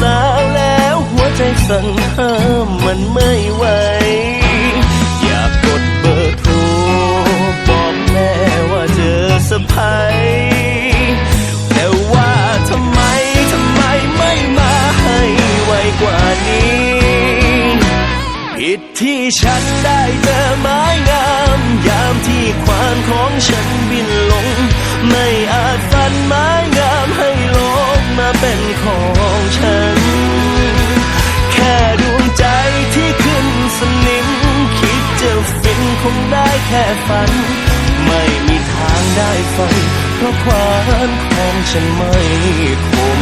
สาวแล้วหัวใจสั่นห้ามมันไม่ไหว อยากกดเบอร์โทรบอกแม่ว่าเจอสะพายแต่ว่าทำไมทำไมไม่มาให้ไวกว่านี้ ผิดที่ฉันได้ คงได้แค่ฝัน ไม่มีทางได้ฟัง เพราะควานของฉันไม่คม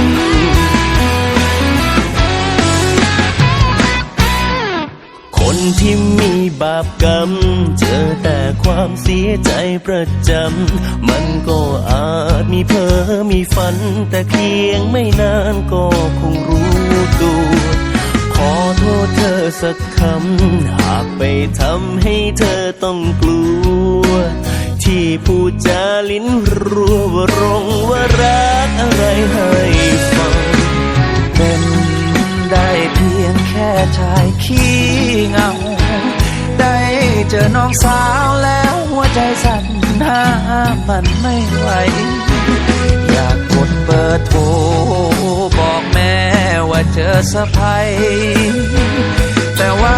คนที่มีบาปกรรม เจอแต่ความเสียใจประจำ มันก็อาจมีเพ้อมีฝัน แต่เพียงไม่นานก็คงรู้ตัว สักคำ หากไปทำให้เธอต้องกลัว ที่พูดจาลิ้นรัวว่ารงว่ารักอะไรให้ฟัง เป็นได้เพียงแค่ชายขี้เงา ได้เจอน้องสาวแล้วหัวใจสั่นห้ามมันไม่ไหว อยากกดเบอร์โทรบอกแม่ว่าเจอสะพาย แต่ว่า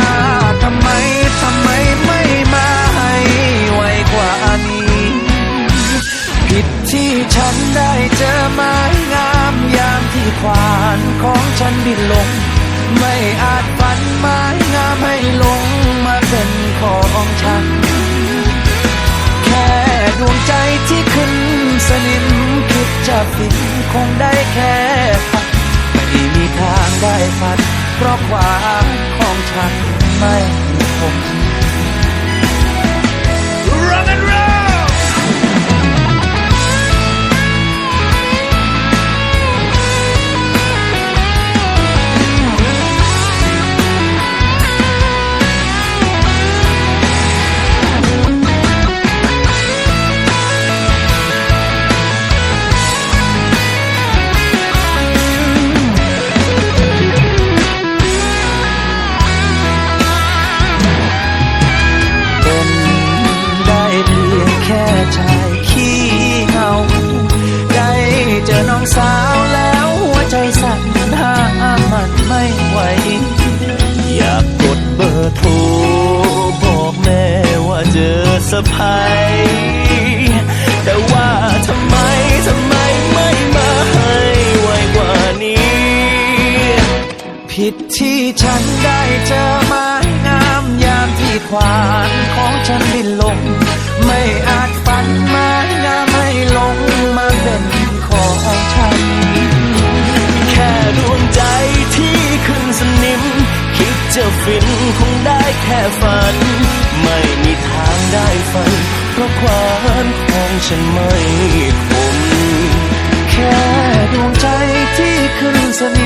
ทำไมทำไมไม่มาให้ไวกว่านี้ ผิดที่ฉันได้เจอไม้งามยามที่ควานของฉันบินลง ไม่อาจฝันไม้งามให้ลงมาเป็นของฉัน แค่ดวงใจที่ขึ้นสนิมคิดจะฟินคงได้แค่ฝันไม่มีทางได้ฝันเพราะความ พักไม่คง สาวแล้วหัวใจสั่นห้ามมันไม่ไหว อยากกดเบอร์โทร บอกแม่ว่าเจอสะพายแต่ว่าทำไมทำไมไม่มาให้ไวกว่านี้ ผิดที่ฉันได้เจอไม้งามยามที่ แค่ฝัน ไม่มีทางได้ฝัน เพราะความของฉันไม่คมแค่ดวงใจที่ขึ้นสนิ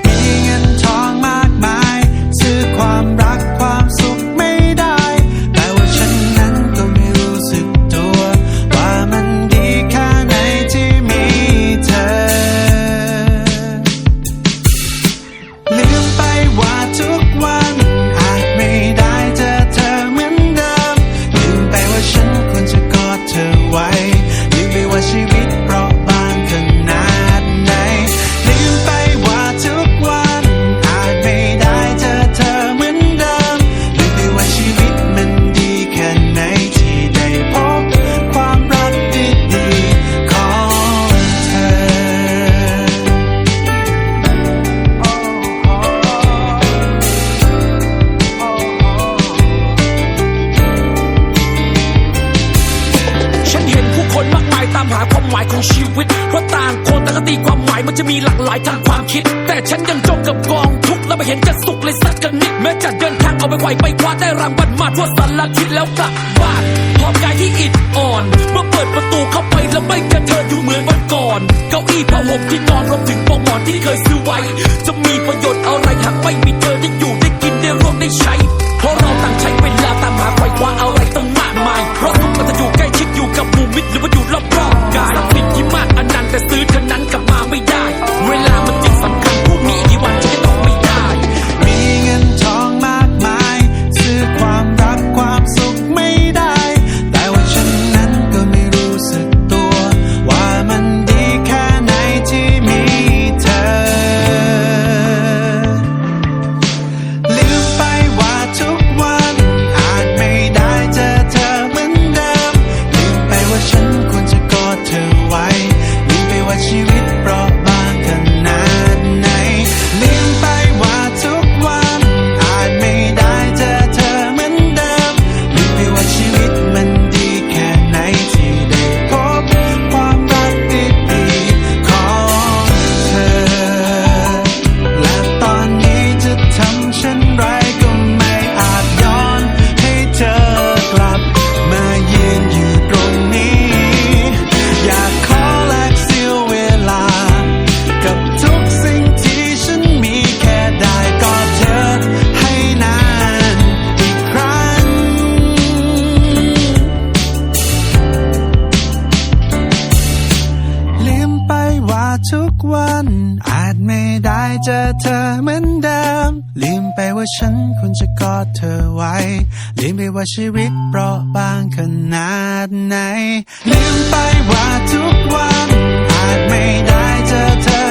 ฉันยังจมกับกองทุกข์และไม่เห็นจะสุขเลยสักกันนิดแม้จะเดินทางเอาไปไหวไปคว้าได้รางวัลมาทั่วสารทิศแล้วกลับบ้านพร้อมกายที่อิดอ่อน เมื่อเปิดประตูเข้าไปแล้วไม่เจอเธออยู่เหมือนวันก่อน เก้าอี้ผ้าห่มที่นอนรวมถึงปลอกหมอนที่เคยซื้อไว้ จะมีประโยชน์อะไรหากไม่มีเธอได้อยู่ได้กินได้ร่วมได้ใช้ เพราะเราต่างใช้เวลาตามหาไขว่คว้าอะไรตั้งมากมาย เพราะสุขมันจะอยู่ใกล้ชิดอยู่กับหมู่มิตรหรือว่าอยู่รอบๆกายทรัพย์สินที่มากอันนั้นแต่ซื้อเท่านั้น เธอเหมือนเดิม ลืมไปว่าฉันควรจะกอดเธอไว้ ลืมไปว่าชีวิตเปราะบางขนาดไหน ลืมไปว่าทุกวันอาจไม่ได้เจอเธอ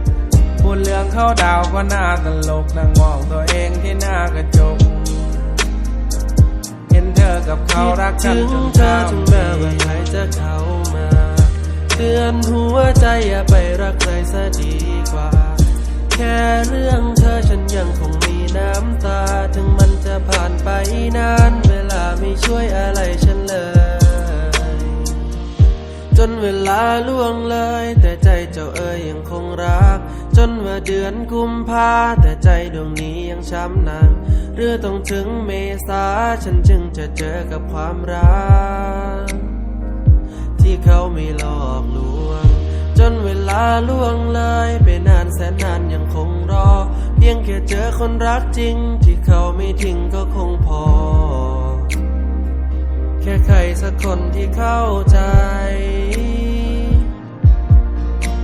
ดเรื่องเข้าดาวก็น่าตลกนั่งมองตัวเองที่หน้ากระจก เห็นเธอกับเขารักกันจนเธอถึงแม้ว่าใครจะเข้ามาเตือนหัวใจอย่าไปรักใครซะดีกว่า แค่เรื่องเธอฉันยังคงมีน้ำตา ถึงมันจะผ่านไปนาน เวลาไม่ช่วยอะไรฉันเลย จนเวลาล่วงเลย แต่ใจเจ้าเอ๋ยยังคงรัก จนว่าเดือนกุมภาแต่ใจดวงนี้ยังช้ำนานหรือต้องถึงเมษาฉันจึงจะเจอกับความรัก ที่เขาไม่หลอกลวง จนเวลาล่วงเลยไปนานแสนนานยังคงรอ เพียงแค่เจอคนรักจริง ที่เขาไม่ทิ้งก็คงพอ แค่ใครสักคนที่เข้าใจ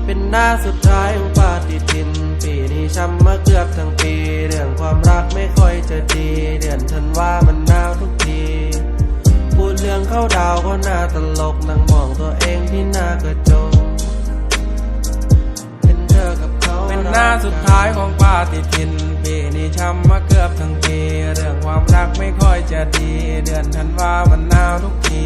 เป็นหน้าสุดท้ายของปาฏิทิน ปีนี้ช้ำมาเกือบทั้งปี เรื่องความรักไม่ค่อยจะดี เดือนธันวามันหนาวทุกที พูดเรื่องเข้าดาวก็น่าตลกนั่งมองตัวเองที่หน้ากระจกเป็นเธอกับเขาเป็นหน้าสุดท้ายของปาฏิทิน ปีนี้ช้ำมาเกือบทั้งปี เรื่องความรักไม่ค่อยจะดี เดือนธันวามันหนาวทุกที